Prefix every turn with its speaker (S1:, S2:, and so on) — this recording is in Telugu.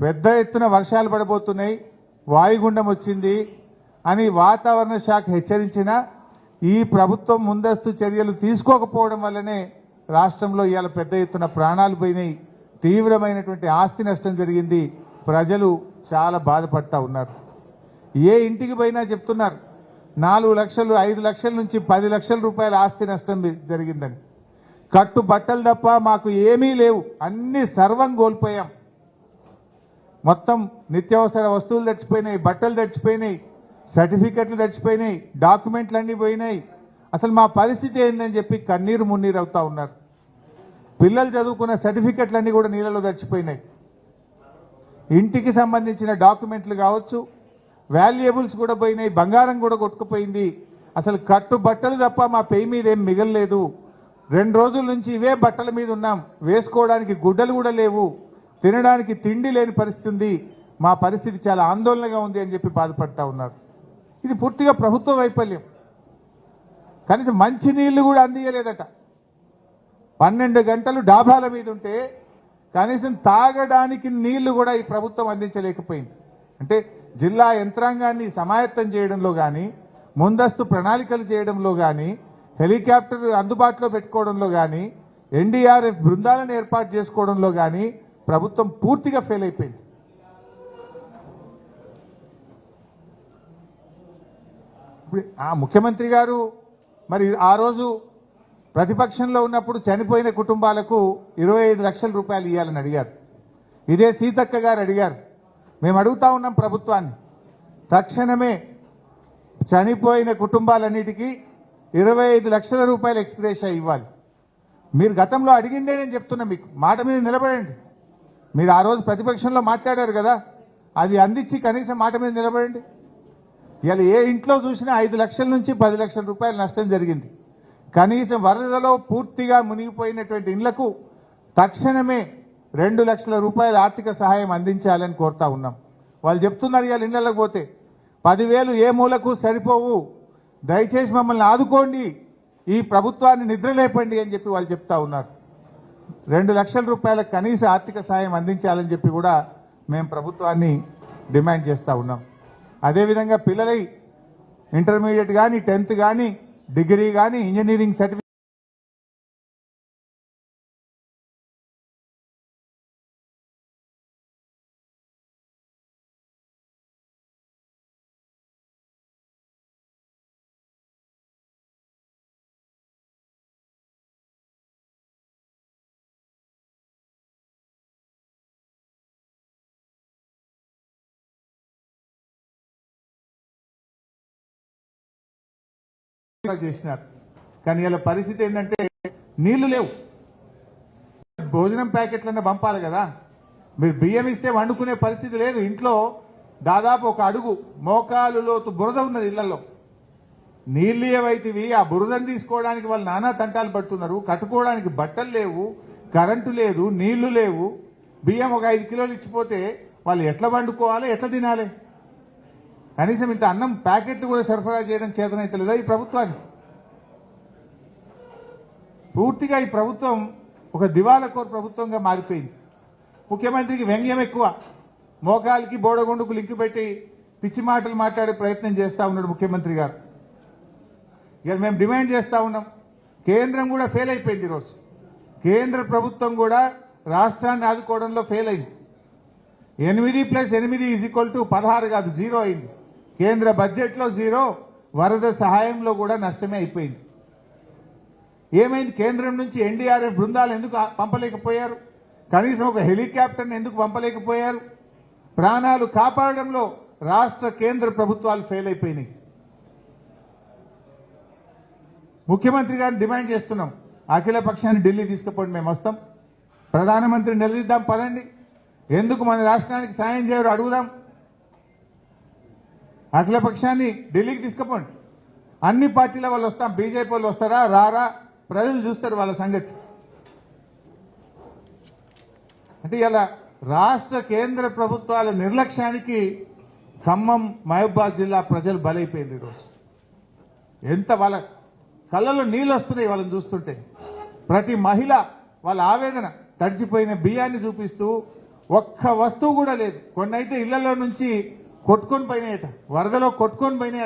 S1: పెద్ద ఎత్తున వర్షాలు పడబోతున్నాయి వాయుగుండం వచ్చింది అని వాతావరణ శాఖ హెచ్చరించిన ఈ ప్రభుత్వం ముందస్తు చర్యలు తీసుకోకపోవడం వల్లనే రాష్ట్రంలో ఇవాళ పెద్ద ఎత్తున ప్రాణాలు పోయినాయి. తీవ్రమైనటువంటి ఆస్తి నష్టం జరిగింది. ప్రజలు చాలా బాధపడతా ఉన్నారు. ఏ ఇంటికి పోయినా చెప్తున్నారు నాలుగు లక్షలు ఐదు లక్షల నుంచి పది లక్షల రూపాయల ఆస్తి నష్టం జరిగిందని. కట్టు బట్టలు తప్ప మాకు ఏమీ లేవు. అన్ని సర్వం కోల్పోయాం. మొత్తం నిత్యావసర వస్తువులు తెచ్చిపోయినాయి బట్టలు తెచ్చిపోయినాయి సర్టిఫికెట్లు తెచ్చిపోయినాయి డాక్యుమెంట్లు అన్నీ పోయినాయి. అసలు మా పరిస్థితి ఏందని చెప్పి కన్నీరు మున్నీరు అవుతా ఉన్నారు. పిల్లలు చదువుకున్న సర్టిఫికెట్లన్నీ కూడా నీళ్ళలో తెచ్చిపోయినాయి. ఇంటికి సంబంధించిన డాక్యుమెంట్లు కావచ్చు వాల్యుయబుల్స్ కూడా పోయినాయి బంగారం కూడా కొట్టుకుపోయింది. అసలు కట్టు బట్టలు తప్ప మా పెయి మీద ఏం మిగలలేదు. రెండు రోజుల నుంచి ఇవే బట్టల మీద ఉన్నాం. వేసుకోవడానికి గుడ్డలు కూడా లేవు. తినడానికి తిండి లేని పరిస్థితి ఉంది. మా పరిస్థితి చాలా ఆందోళనగా ఉంది అని చెప్పి బాధపడతా ఉన్నారు. ఇది పూర్తిగా ప్రభుత్వ వైఫల్యం. కనీసం మంచి నీళ్ళు కూడా అందియలేదట. పన్నెండు గంటలు డాబాల మీద ఉంటే కనీసం తాగడానికి నీళ్ళు కూడా ఈ ప్రభుత్వం అందించలేకపోయింది. అంటే జిల్లా యంత్రాంగాన్ని సమాయత్తం చేయడంలో కానీ ముందస్తు ప్రణాళికలు చేయడంలో కానీ హెలికాప్టర్ అందుబాటులో పెట్టుకోవడంలో కానీ ఎన్డీఆర్ఎఫ్ బృందాలను ఏర్పాటు చేసుకోవడంలో కానీ ప్రభుత్వం పూర్తిగా ఫెయిల్ అయిపోయింది. ఇప్పుడు ఆ ముఖ్యమంత్రి గారు మరి ఆ రోజు ప్రతిపక్షంలో ఉన్నప్పుడు చనిపోయిన కుటుంబాలకు ఇరవై ఐదు లక్షల రూపాయలు ఇవ్వాలని అడిగారు. ఇదే సీతక్క గారు అడిగారు. మేము అడుగుతా ఉన్నాం ప్రభుత్వాన్ని. తక్షణమే చనిపోయిన కుటుంబాలన్నిటికీ ఇరవై ఐదు లక్షల రూపాయలు ఎక్స్ప్రెషా ఇవ్వాలి. మీరు గతంలో అడిగిందే నేను చెప్తున్నా మీకు. మాట మీద నిలబడండి. మీరు ఆ రోజు ప్రతిపక్షంలో మాట్లాడారు కదా అది అందించి కనీసం మాట మీద నిలబడండి. ఇవాళ ఏ ఇంట్లో చూసినా ఐదు లక్షల నుంచి పది లక్షల రూపాయల నష్టం జరిగింది. కనీసం వరదలో పూర్తిగా మునిగిపోయినటువంటి ఇళ్ళకు తక్షణమే రెండు లక్షల రూపాయల ఆర్థిక సహాయం అందించాలని కోరుతా ఉన్నాం. వాళ్ళు చెప్తున్నారు ఇవాళ ఇళ్ళకు పోతే పదివేలు ఏ మూలకు సరిపోవు దయచేసి మమ్మల్ని ఆదుకోండి ఈ ప్రభుత్వాన్ని నిద్రలేపండి అని చెప్పి వాళ్ళు చెప్తా ఉన్నారు. రెండు లక్షల రూపాయల కనీస ఆర్థిక సాయం అందించాలని చెప్పి కూడా మేము ప్రభుత్వాన్ని డిమాండ్ చేస్తూ ఉన్నాం. అదేవిధంగా పిల్లలై ఇంటర్మీడియట్ కానీ టెన్త్ కానీ డిగ్రీ కానీ ఇంజనీరింగ్ సర్టిఫికేట్ చేసినారు. కానీ ఇలా పరిస్థితి ఏంటంటే నీళ్ళు లేవు. భోజనం ప్యాకెట్లన్నీ పంపాలి కదా. మీరు బియ్యం ఇస్తే వండుకునే పరిస్థితి లేదు. ఇంట్లో దాదాపు ఒక అడుగు మోకాలు లోతు బురద ఉన్నది ఇళ్ళలో. నీళ్ళు ఏవైతివి? ఆ బురదను తీసుకోవడానికి వాళ్ళు నానా తంటాలు పడుతున్నారు. కట్టుకోవడానికి బట్టలు లేవు కరెంటు లేదు నీళ్ళు లేవు. బియ్యం ఒక ఐదు కిలోలు ఇచ్చిపోతే వాళ్ళు ఎట్లా వండుకోవాలి? ఎట్లా తినాలి? కనీసం ఇంత అన్నం ప్యాకెట్లు కూడా సరఫరా చేయడం చేతనైతే లేదా ఈ ప్రభుత్వానికి? పూర్తిగా ఈ ప్రభుత్వం ఒక దివాలకోర్ ప్రభుత్వంగా మారిపోయింది. ముఖ్యమంత్రికి వ్యంగ్యం ఎక్కువ. మోకాలికి బోడగొండుకు లింక్ పెట్టి పిచ్చి మాటలు మాట్లాడే ప్రయత్నం చేస్తూ ఉన్నాడు ముఖ్యమంత్రి గారు. ఇక మేము డిమాండ్ చేస్తూ ఉన్నాం. కేంద్రం కూడా ఫెయిల్ అయిపోయింది ఈరోజు. కేంద్ర ప్రభుత్వం కూడా రాష్ట్రాన్ని ఆదుకోవడంలో ఫెయిల్ అయింది. ఎనిమిది ప్లస్ ఎనిమిది ఈజ్ ఈక్వల్ టు పదహారు కాదు జీరో అయింది. కేంద్ర బడ్జెట్లో జీరో వరద సహాయంలో కూడా నష్టమే అయిపోయింది. ఏమైంది? కేంద్రం నుంచి ఎన్డీఆర్ఎఫ్ బృందాలు ఎందుకు పంపలేకపోయారు? కనీసం ఒక హెలికాప్టర్ని ఎందుకు పంపలేకపోయారు? ప్రాణాలు కాపాడడంలో రాష్ట్ర కేంద్ర ప్రభుత్వాలు ఫెయిల్ అయిపోయినాయి. ముఖ్యమంత్రి గారిని డిమాండ్ చేస్తున్నాం. అఖిల పక్షాన్ని ఢిల్లీ తీసుకుపోండి మేము వస్తాం. ప్రధానమంత్రి నిలదీద్దాం పదండి. ఎందుకు మన రాష్ట్రానికి సాయం చేయరు అడుగుదాం. అఖిల పక్షాన్ని ఢిల్లీకి తీసుకుపోండి. అన్ని పార్టీల వాళ్ళు వస్తాం బీజేపీ వాళ్ళు వస్తారా రారా? ప్రజలు చూస్తారు వాళ్ళ సంగతి. అంటే ఇలా రాష్ట్ర కేంద్ర ప్రభుత్వాల నిర్లక్ష్యానికి ఖమ్మం మహబూబాద్ జిల్లా ప్రజలు బలైపోయింది ఈరోజు. ఎంత వాళ్ళ కళ్ళలో నీళ్ళు వస్తున్నాయి వాళ్ళని చూస్తుంటే. ప్రతి మహిళ వాళ్ళ ఆవేదన తడిచిపోయిన బియ్యాన్ని చూపిస్తూ ఒక్క వస్తువు కూడా లేదు. కొన్ని అయితే ఇళ్ళలో నుంచి కొట్టుకొని పోయినాయట. వరదలో కొట్టుకొని పోయినాయి